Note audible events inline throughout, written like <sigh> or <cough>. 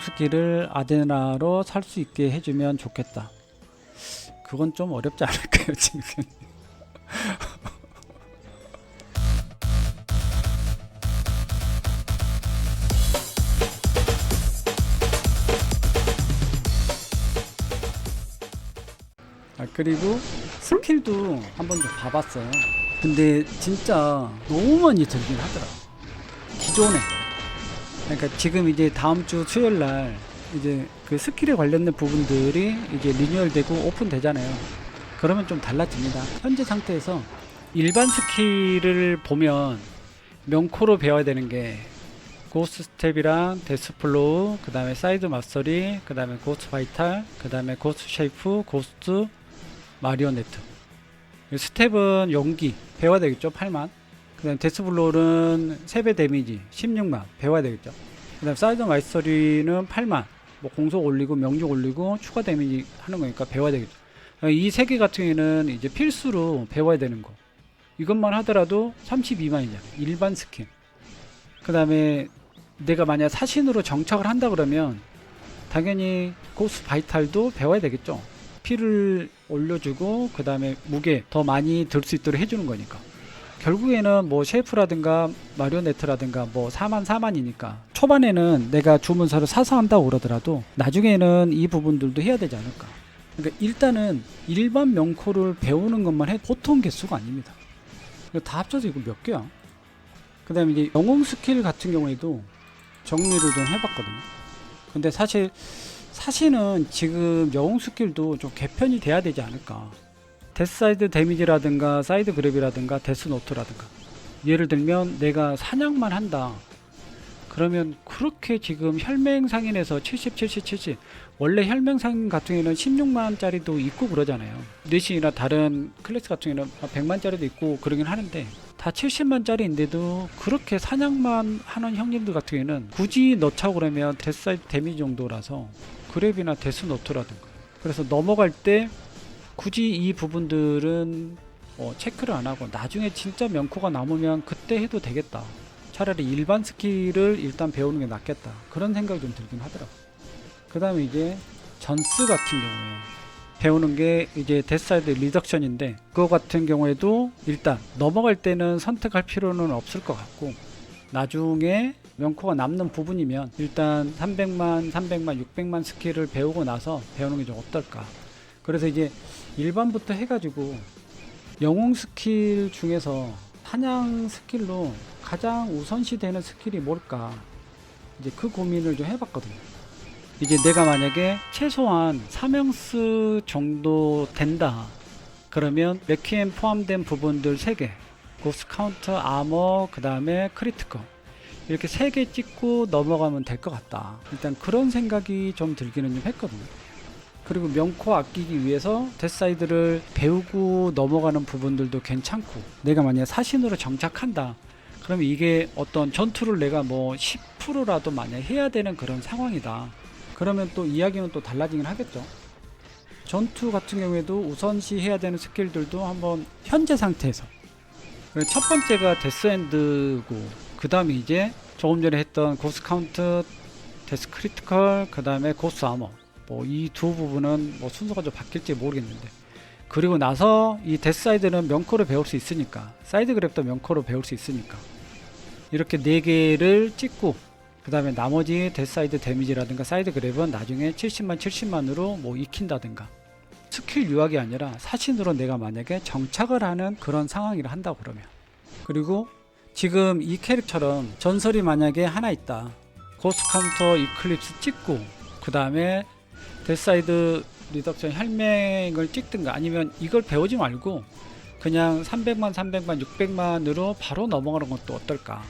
스킬을 아데나로 살 수 있게 해주면 좋겠다. 그건 좀 어렵지 않을까요 <laughs> 지금? 아 그리고 스킬도 한번 좀 봐봤어요. 근데 진짜 너무 많이 들긴 하더라. 기존에. 그러니까 지금 이제 다음 주 수요일 날 이제 그 스킬에 관련된 부분들이 이제 리뉴얼되고 오픈되잖아요. 그러면 좀 달라집니다. 현재 상태에서 일반 스킬을 보면 명코로 배워야 되는 게 고스트 스텝이랑 데스플로우, 그 다음에 사이드 마스터리, 그 다음에 고스트 바이탈, 그 다음에 고스트 쉐이프, 고스트 마리오네트. 스텝은 용기 배워야 되겠죠 8만 그 다음에 데스블로는 3배 데미지 16만 배워야 되겠죠. 그 다음 사이드 마이스터리는 8만 뭐 공속 올리고 명중 올리고 추가 데미지 하는 거니까 배워야 되겠죠. 이 세 개 같은 경우에는 이제 필수로 배워야 되는 거. 이것만 하더라도 32만이잖아요 일반 스킨. 그 다음에 내가 만약 사신으로 정착을 한다 그러면 당연히 고스 바이탈도 배워야 되겠죠. 피를 올려주고 그 다음에 무게 더 많이 들 수 있도록 해주는 거니까 결국에는 뭐 셰프라든가 마리오네트라든가 뭐 4만 4만이니까 초반에는 내가 주문서를 사서 한다고 그러더라도 나중에는 이 부분들도 해야 되지 않을까. 그러니까 일단은 일반 명코를 배우는 것만 해도 보통 개수가 아닙니다. 다 합쳐서 이거 몇 개야? 그 다음에 이제 영웅 스킬 같은 경우에도 정리를 좀 해봤거든요. 근데 사실 사실은 지금 영웅 스킬도 좀 개편이 돼야 되지 않을까. 데스사이드 데미지라든가 사이드 그랩이라든가 데스노트라든가 예를 들면 내가 사냥만 한다. 그러면 그렇게 지금 혈맹 상인에서 70, 70, 70 원래 혈맹 상인 같은 경우에는 16만짜리도 있고 그러잖아요. 내신이나 다른 클래스 같은 경우에는 100만짜리도 있고 그러긴 하는데 다 70만짜리인데도 그렇게 사냥만 하는 형님들 같은 경우에는 굳이 넣자고 그러면 데스사이드 데미지 정도라서 그랩이나 데스노트라든가 그래서 넘어갈 때 굳이 이 부분들은 어, 체크를 안 하고 나중에 진짜 명코가 남으면 그때 해도 되겠다. 차라리 일반 스킬을 일단 배우는 게 낫겠다. 그런 생각이 좀 들긴 하더라고 그 다음에 이제 전스 같은 경우에 배우는 게 이제 데스사이드 리덕션인데 그거 같은 경우에도 일단 넘어갈 때는 선택할 필요는 없을 것 같고 나중에 명코가 남는 부분이면 일단 300만, 300만, 600만 스킬을 배우고 나서 배우는 게 좀 어떨까. 그래서 이제 일반부터 해가지고 영웅 스킬 중에서 사냥 스킬로 가장 우선시 되는 스킬이 뭘까. 이제 그 고민을 좀 해봤거든요. 이제 내가 만약에 최소한 3명스 정도 된다. 그러면 레퀴엠 포함된 부분들 3개. 고스 카운터, 아머, 그 다음에 크리티컬. 이렇게 세개 찍고 넘어가면 될 것 같다. 일단 그런 생각이 좀 들기는 좀 했거든요. 그리고 명코 아끼기 위해서 데스사이드를 배우고 넘어가는 부분들도 괜찮고 내가 만약에 사신으로 정착한다. 그러면 이게 어떤 전투를 내가 뭐 10%라도 만약 해야 되는 그런 상황이다. 그러면 또 이야기는 또 달라지긴 하겠죠. 전투 같은 경우에도 우선시 해야 되는 스킬들도 한번 현재 상태에서 첫 번째가 데스엔드고 그 다음에 이제 조금 전에 했던 고스 카운트, 데스 크리티컬, 그 다음에 고스 아머. 뭐 이 두 부분은 뭐 순서가 좀 바뀔지 모르겠는데. 그리고 나서 이 데스 사이드는 명코로 배울 수 있으니까, 사이드 그랩도 명코로 배울 수 있으니까. 이렇게 네 개를 찍고, 그 다음에 나머지 데스 사이드 데미지라든가 사이드 그랩은 나중에 70만, 70만으로 뭐 익힌다든가. 스킬 유학이 아니라 사신으로 내가 만약에 정착을 하는 그런 상황이라 한다고 그러면. 그리고 지금 이 캐릭처럼 전설이 만약에 하나 있다. 고스 카운터 이클립스 찍고 그 다음에 데사이드 리덕션 혈맹을 찍든가 아니면 이걸 배우지 말고 그냥 300만 300만 600만으로 바로 넘어가는 것도 어떨까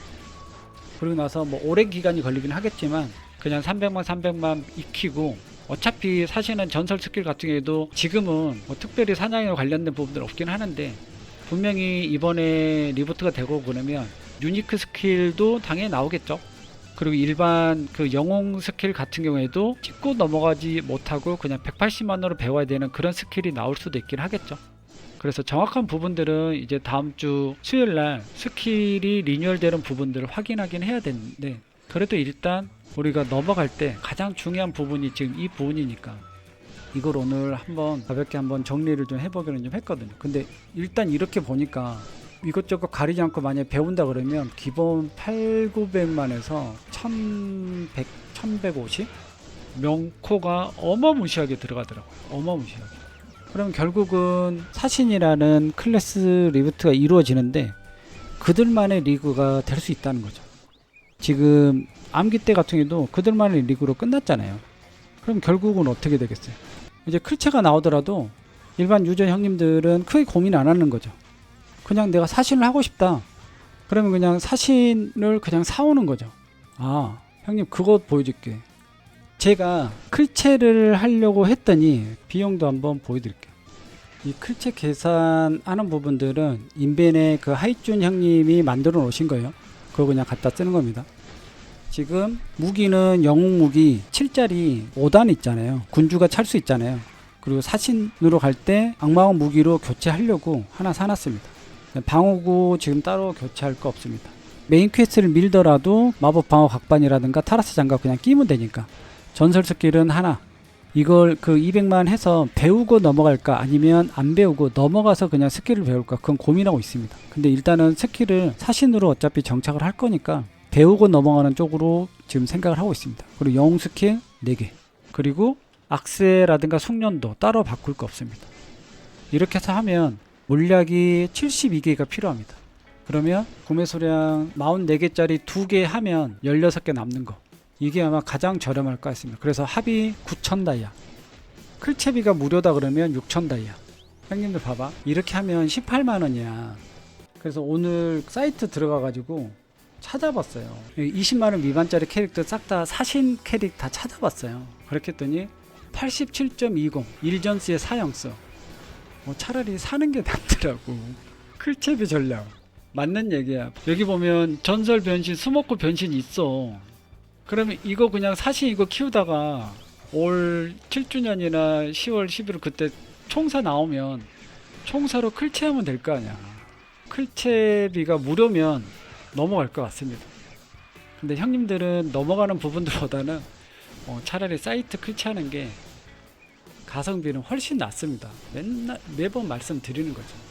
그리고 나서 뭐 오랜 기간이 걸리긴 하겠지만 그냥 300만 300만 익히고 어차피 사실은 전설 스킬 같은 경우에도 지금은 뭐 특별히 사냥에 관련된 부분들 없긴 하는데 분명히 이번에 리부트가 되고 그러면 유니크 스킬도 당연히 나오겠죠. 그리고 일반 그 영웅 스킬 같은 경우에도 찍고 넘어가지 못하고 그냥 180만으로 배워야 되는 그런 스킬이 나올 수도 있긴 하겠죠. 그래서 정확한 부분들은 이제 다음 주 수요일 날 스킬이 리뉴얼되는 부분들을 확인하긴 해야 되는데 그래도 일단 우리가 넘어갈 때 가장 중요한 부분이 지금 이 부분이니까 이걸 오늘 한번 가볍게 한번 정리를 좀 해보기는 좀 했거든요. 근데 일단 이렇게 보니까 이것저것 가리지 않고 만약에 배운다 그러면 기본 8, 900만에서 1100, 1150 명코가 어마무시하게 들어가더라고요. 어마무시하게. 그럼 결국은 사신이라는 클래스 리부트가 이루어지는데 그들만의 리그가 될 수 있다는 거죠. 지금 암기 때 같은 경우도 그들만의 리그로 끝났잖아요. 그럼 결국은 어떻게 되겠어요? 이제 클체가 나오더라도 일반 유저 형님들은 크게 고민 안 하는 거죠. 그냥 내가 사신을 하고 싶다. 그러면 그냥 사신을 그냥 사오는 거죠. 아, 형님 그거 보여줄게. 제가 클체를 하려고 했더니 비용도 한번 보여드릴게요. 이 클체 계산하는 부분들은 인벤의 그 하이준 형님이 만들어 놓으신 거예요. 그거 그냥 갖다 쓰는 겁니다. 지금 무기는 영웅 무기 7짜리 5단 있잖아요. 군주가 찰 수 있잖아요. 그리고 사신으로 갈 때 악마왕 무기로 교체하려고 하나 사놨습니다. 방어구 지금 따로 교체할 거 없습니다. 메인 퀘스트를 밀더라도 마법 방어 각반이라든가 타라스 장갑 그냥 끼면 되니까 전설 스킬은 하나 이걸 그 200만 해서 배우고 넘어갈까 아니면 안 배우고 넘어가서 그냥 스킬을 배울까 그건 고민하고 있습니다. 근데 일단은 스킬을 사신으로 어차피 정착을 할 거니까 배우고 넘어가는 쪽으로 지금 생각을 하고 있습니다. 그리고 영웅 스킬 4개 그리고 악세라든가 숙련도 따로 바꿀 거 없습니다. 이렇게 해서 하면 물약이 72개가 필요합니다. 그러면 구매 소량 44개짜리 2개 하면 16개 남는 거. 이게 아마 가장 저렴할 것 같습니다. 그래서 합이 9천 다이아. 클체비가 무료다 그러면 6천 다이아. 형님들 봐봐. 이렇게 하면 18만 원이야. 그래서 오늘 사이트 들어가 가지고 찾아봤어요. 20만 원 미만짜리 캐릭터 싹 다 사신 캐릭 다 찾아봤어요. 그렇게 했더니 87.20 일전스의 사형수. 뭐 차라리 사는 게 낫더라고. 클체비 전략. 맞는 얘기야. 여기 보면 전설 변신, 수목구 변신 있어. 그러면 이거 그냥 사신 이거 키우다가 올 7주년이나 10월 11월 그때 총사 나오면 총사로 클체하면 될 거 아니야. 클체비가 무료면 넘어갈 것 같습니다. 근데 형님들은 넘어가는 부분들보다는 어, 차라리 사이트 클체하는 게 가성비는 훨씬 낫습니다. 맨날 매번 말씀드리는 거죠.